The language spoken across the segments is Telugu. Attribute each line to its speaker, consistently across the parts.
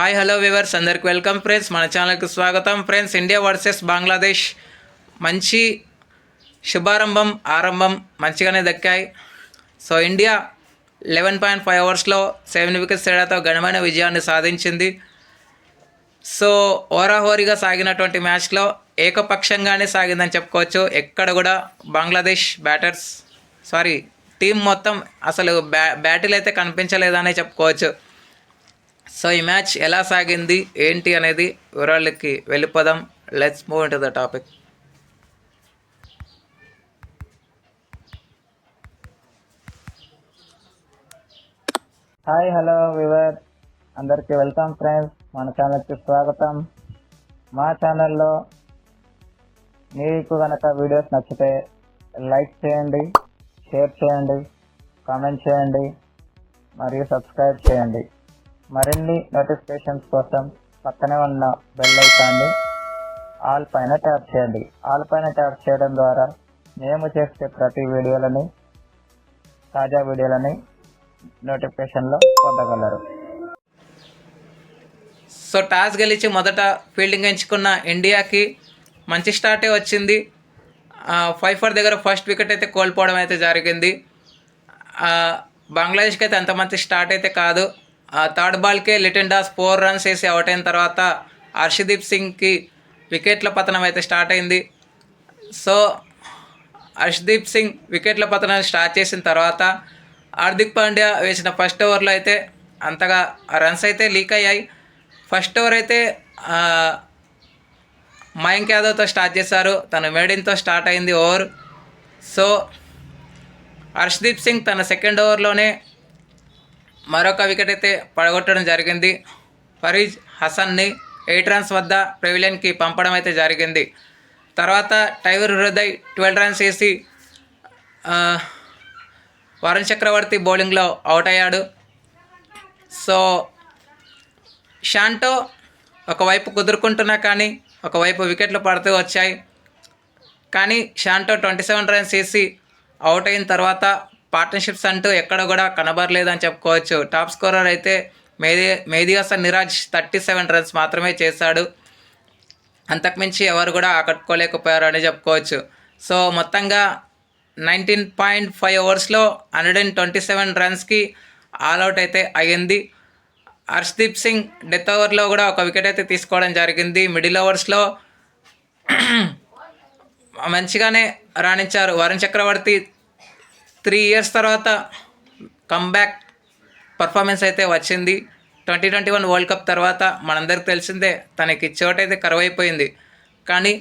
Speaker 1: హాయ్ హలో వివర్స్ అందరికి వెల్కమ్ ఫ్రెండ్స్ మన ఛానల్కి స్వాగతం. ఫ్రెండ్స్ ఇండియా వర్సెస్ బంగ్లాదేశ్ మంచి శుభారంభం ఆరంభం మంచిగానే దక్కాయి. So India eleven point five అవర్స్లో సెవెన్ వికెట్స్ తేడాతో ఘనమైన విజయాన్ని సాధించింది. సో ఓరాహోరీగా సాగినటువంటి మ్యాచ్లో ఏకపక్షంగానే సాగిందని చెప్పుకోవచ్చు. ఎక్కడ కూడా బంగ్లాదేశ్ బ్యాటర్స్ సారీ టీం మొత్తం అసలు బ్యా బ్యాటిల్ అయితే కనిపించలేదనే చెప్పుకోవచ్చు. సో ఈ మ్యాచ్ ఎలా సాగింది ఏంటి అనేది వివరాలకి వెళ్ళిపోదాం. Let's move in to the topic
Speaker 2: hi hello viewer అందరికీ వెల్కమ్ ఫ్రెండ్స్ మన ఛానల్కి స్వాగతం. మా ఛానల్లో మీకు కనుక వీడియోస్ నచ్చితే లైక్ చేయండి షేర్ చేయండి కామెంట్ చేయండి మరియు సబ్స్క్రైబ్ చేయండి. మరిన్ని నోటిఫికేషన్స్ కోసం పక్కనే ఉన్న బెల్ ఐకాన్ని ఆల్ పైన ట్యాప్ చేయండి. ఆల్ పైన ట్యాప్ చేయడం ద్వారా మేము చేసే ప్రతి వీడియోలని తాజా వీడియోలని నోటిఫికేషన్లో పొందగలరు.
Speaker 1: సో టాస్ గెలిచి మొదట ఫీల్డింగ్ ఎంచుకున్న ఇండియాకి మంచి స్టార్టే వచ్చింది. ఫైవ్ ఫర్ దగ్గర ఫస్ట్ వికెట్ అయితే కోల్పోవడం అయితే జరిగింది. బంగ్లాదేశ్కి అయితే అంత మంచి స్టార్ట్ అయితే కాదు. ఆ థర్డ్ బాల్కే లిటన్ డాస్ ఫోర్ రన్స్ వేసి అవుట్ అయిన తర్వాత హర్షదీప్ సింగ్కి వికెట్ల పతనం అయితే స్టార్ట్ అయింది. సో హర్షదీప్ సింగ్ వికెట్ల పతనాన్ని స్టార్ట్ చేసిన తర్వాత హార్దిక్ పాండ్యా వేసిన ఫస్ట్ ఓవర్లో అయితే అంతగా రన్స్ అయితే లీక్ అయ్యాయి. ఫస్ట్ ఓవర్ అయితే ఆ, మయాంక్ యాదవ్తో స్టార్ట్ చేశారు. తను మేడిన్తో స్టార్ట్ అయింది ఓవర్. సో హర్షదీప్ సింగ్ తన సెకండ్ ఓవర్లోనే మరొక వికెట్ అయితే పడగొట్టడం జరిగింది. ఫరీజ్ హసన్ని ఎయిట్ రన్స్ వద్ద ప్రెవిలియన్కి పంపడం అయితే జరిగింది. తర్వాత టైగర్ హృదయ్ ట్వెల్వ్ రన్స్ వేసి వరుణ్ చక్రవర్తి బౌలింగ్లో అవుట్ అయ్యాడు. సో షాంటో ఒకవైపు కుదురుకుంటున్నా కానీ ఒకవైపు వికెట్లు పడుతూ వచ్చాయి. కానీ షాంటో ట్వంటీ సెవెన్ రన్స్ వేసి అవుట్ అయిన తర్వాత పార్ట్నర్షిప్స్ అంటూ ఎక్కడ కూడా కనబడలేదని చెప్పుకోవచ్చు. టాప్ స్కోరర్ అయితే Mehedi Mehedi Hasan Miraz thirty seven runs మాత్రమే చేశాడు. అంతకుమించి ఎవరు కూడా ఆకట్టుకోలేకపోయారు అని చెప్పుకోవచ్చు. సో మొత్తంగా నైన్టీన్ పాయింట్ ఫైవ్ ఓవర్స్లో హండ్రెడ్ అండ్ ట్వంటీ సెవెన్ రన్స్కి ఆల్అవుట్ అయితే అయ్యింది. హర్ష్దీప్ సింగ్ డెత్ ఓవర్లో కూడా ఒక వికెట్ అయితే తీసుకోవడం జరిగింది. మిడిల్ ఓవర్స్లో మంచిగానే రాణించారు. వరుణ్ చక్రవర్తి త్రీ ఇయర్స్ తర్వాత కమ్బ్యాక్ పర్ఫార్మెన్స్ అయితే వచ్చింది. Twenty twenty one world cup తర్వాత మనందరికి తెలిసిందే తనకి చోటు అయితే కరువైపోయింది. కానీ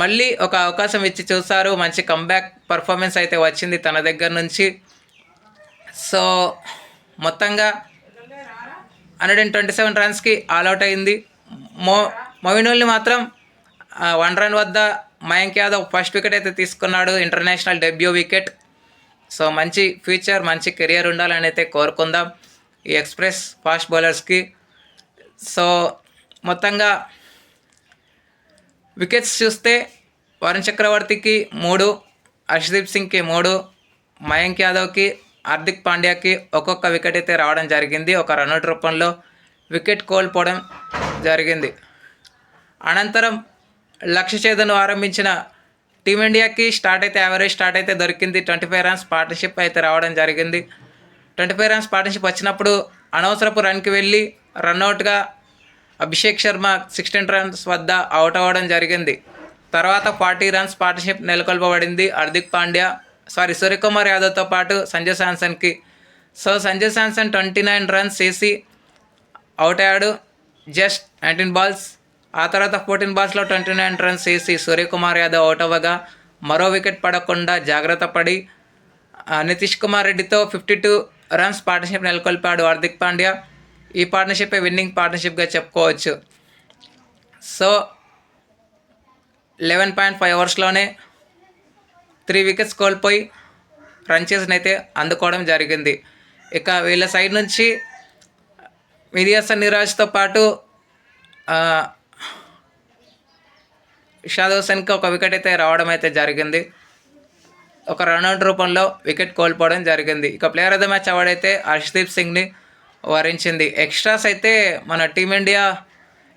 Speaker 1: మళ్ళీ ఒక అవకాశం ఇచ్చి చూసారు మంచి కంబ్యాక్ పర్ఫార్మెన్స్ అయితే వచ్చింది తన దగ్గర నుంచి. సో మొత్తంగా హండ్రెడ్ అండ్ ట్వంటీ సెవెన్ రన్స్కి ఆల్అవుట్ అయింది. మో మొయినుల్ని మాత్రం వన్ రన్ వద్ద మయాంక్ యాదవ్ ఫస్ట్ వికెట్ అయితే తీసుకున్నాడు ఇంటర్నేషనల్ డెబ్యూ వికెట్ సో మంచి ఫ్యూచర్ మంచి కెరియర్ ఉండాలని అయితే కోరుకుందాం. ఈ ఎక్స్ప్రెస్ ఫాస్ట్ బౌలర్స్కి సో మొత్తంగా వికెట్స్ చూస్తే వరుణ్ చక్రవర్తికి మూడు హర్షదీప్ సింగ్కి మూడు మయాంక్ యాదవ్కి హార్దిక్ పాండ్యాకి ఒక్కొక్క వికెట్ అయితే రావడం జరిగింది. ఒక రన్అట్ రూపంలో వికెట్ కోల్పోవడం జరిగింది. అనంతరం లక్ష్య చేదను ఆరంభించిన టీమిండియాకి స్టార్ట్ అయితే యావరేజ్ స్టార్ట్ అయితే దొరికింది. ట్వంటీ ఫైవ్ రన్స్ పార్ట్నర్షిప్ అయితే రావడం జరిగింది. ట్వంటీ ఫైవ్ రన్స్ పార్ట్నర్షిప్ వచ్చినప్పుడు అనవసరపు రన్కి వెళ్ళి రన్అట్గా అభిషేక్ శర్మ సిక్స్టీన్ రన్స్ వద్ద అవుట్ అవ్వడం జరిగింది. తర్వాత ఫార్టీ రన్స్ పార్ట్నర్షిప్ నెలకొల్పబడింది. హార్దిక్ పాండ్యా సారీ సూర్యకుమార్ యాదవ్తో పాటు Sanjay శాంసన్కి. So Sanjay Samson twenty nine runs వేసి అవుట్ అయ్యాడు. జస్ట్ నైన్టీన్ బాల్స్ ఆ తర్వాత ఫోర్టీన్ బాల్స్లో ట్వంటీ నైన్ రన్స్ వేసి సూర్యకుమార్ యాదవ్ అవుట్ అవ్వగా మరో వికెట్ పడకుండా జాగ్రత్త పడి నితీష్ కుమార్ రెడ్డితో ఫిఫ్టీ టూ రన్స్ పార్ట్నర్షిప్ నెలకొల్పాడు హార్దిక్ పాండ్యా. ఈ పార్ట్నర్షిప్ విన్నింగ్ పార్ట్నర్షిప్గా చెప్పుకోవచ్చు. సో లెవెన్ పాయింట్ ఫైవ్ అవర్స్లోనే త్రీ వికెట్స్ కోల్పోయి రన్ చేసిన అయితే అందుకోవడం జరిగింది. ఇక వీళ్ళ సైడ్ నుంచి మిరియాసన్ నిరాజ్తో పాటు ఇషాద్ హుసేన్కి ఒక వికెట్ అయితే రావడం అయితే జరిగింది. ఒక రన్అట్ రూపంలో వికెట్ కోల్పోవడం జరిగింది. ఇక player of the match award అయితే హర్షదీప్ సింగ్ని వరించింది. ఎక్స్ట్రాస్ అయితే మన టీమిండియా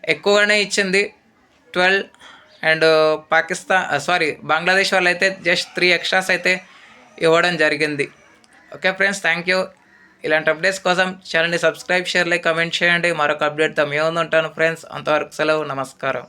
Speaker 1: ఎక్కువగానే ఇచ్చింది. Twelve and uh, Pakistan sorry uh, Bangladesh వాళ్ళు అయితే జస్ట్ త్రీ ఎక్స్ట్రాస్ అయితే ఇవ్వడం జరిగింది. ఓకే ఫ్రెండ్స్ థ్యాంక్ యూ ఇలాంటి అప్డేట్స్ కోసం ఛానల్ని సబ్స్క్రైబ్ షేర్ లైక్ కమెంట్ చేయండి. మరొక అప్డేట్తో మేము ఉంటాను ఫ్రెండ్స్ అంతవరకు సెలవు నమస్కారం.